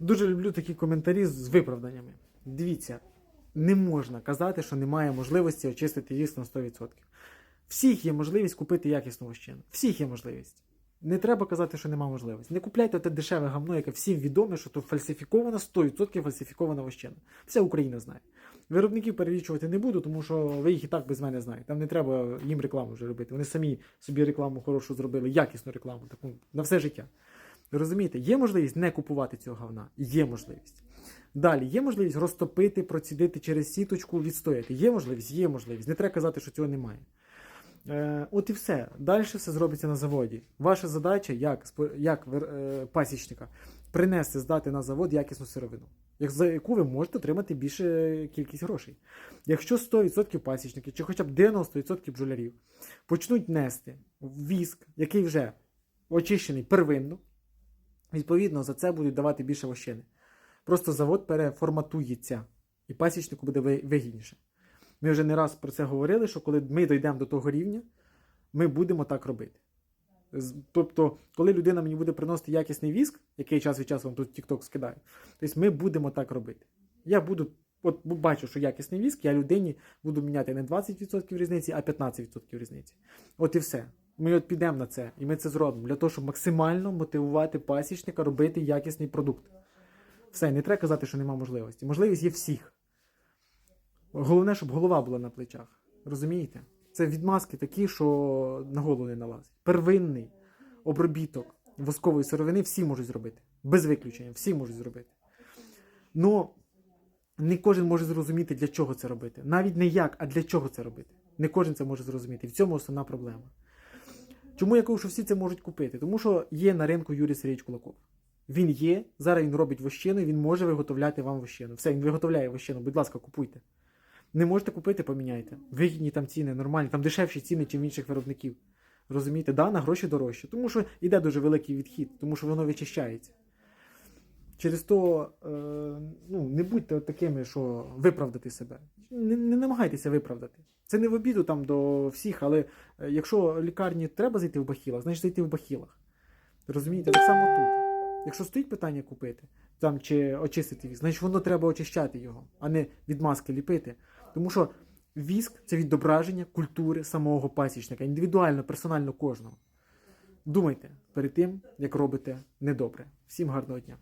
Дуже люблю такі коментарі з виправданнями. Дивіться, не можна казати, що немає можливості очистити віск на 100%. Всіх є можливість купити якісну вощину. Всіх є можливість. Не треба казати, що немає можливості. Не купляйте те дешеве гамно, яке всім відоме, що то фальсифікована, 100% фальсифікована вощина. Вся Україна знає. Виробників перелічувати не буду, тому що ви їх і так без мене знаєте. Там не треба їм рекламу вже робити. Вони самі собі рекламу хорошу зробили, якісну рекламу, таку на все життя. Розумієте, є можливість не купувати цього говна. Є можливість. Далі є можливість розтопити, процідити через сіточку, відстояти. Є можливість, є можливість. Не треба казати, що цього немає. Е, от і все. Далі все зробиться на заводі. Ваша задача, як, як е, пасічника, принести, здати на завод якісну сировину, як, за яку ви можете отримати більше кількість грошей. Якщо 100% пасічників, чи хоча б 90% бджолярів почнуть нести віск, який вже очищений первинно, відповідно за це будуть давати більше вощини. Просто завод переформатується, і пасічнику буде вигідніше. Ми вже не раз про це говорили, що коли ми дійдемо до того рівня, ми будемо так робити. Тобто, коли людина мені буде приносити якісний віск, який час від часу вам тут TikTok скидає, тобто ми будемо так робити. Я буду, от бачу, що якісний віск, я людині буду міняти не 20% різниці, а 15% різниці. От і все. Ми от підемо на це, і ми це зробимо для того, щоб максимально мотивувати пасічника робити якісний продукт. Все, не треба казати, що немає можливості. Можливість є всіх. Головне, щоб голова була на плечах. Розумієте? Це відмазки такі, що на голову не налазить. Первинний обробіток воскової сировини всі можуть зробити. Без виключення, всі можуть зробити. Ну, не кожен може зрозуміти, для чого це робити. Навіть не як, а для чого це робити. Не кожен це може зрозуміти. І в цьому основна проблема. Чому я кажу, що всі це можуть купити? Тому що є на ринку Юрій Сергійович Кулаков. Він є, зараз він робить вощину, він може виготовляти вам вощину. Все, він виготовляє вощину, будь ласка, купуйте. Не можете купити, поміняйте. Вигідні там ціни, нормальні, там дешевші ціни, ніж інших виробників. Розумієте, да, на гроші дорожче. Тому що йде дуже великий відхід, тому що воно вичищається. Через то е, ну, не будьте такими, що виправдати себе. Не, не намагайтеся виправдати. Це не в обіду там до всіх, але е, якщо лікарні треба зайти в бахілах, значить зайти в бахілах. Розумієте, так само тут. Якщо стоїть питання купити там чи очистити віск, значить воно треба очищати його, а не від маски ліпити. Тому що віск це відображення культури самого пасічника, індивідуально, персонально кожного. Думайте перед тим, як робите недобре. Всім гарного дня.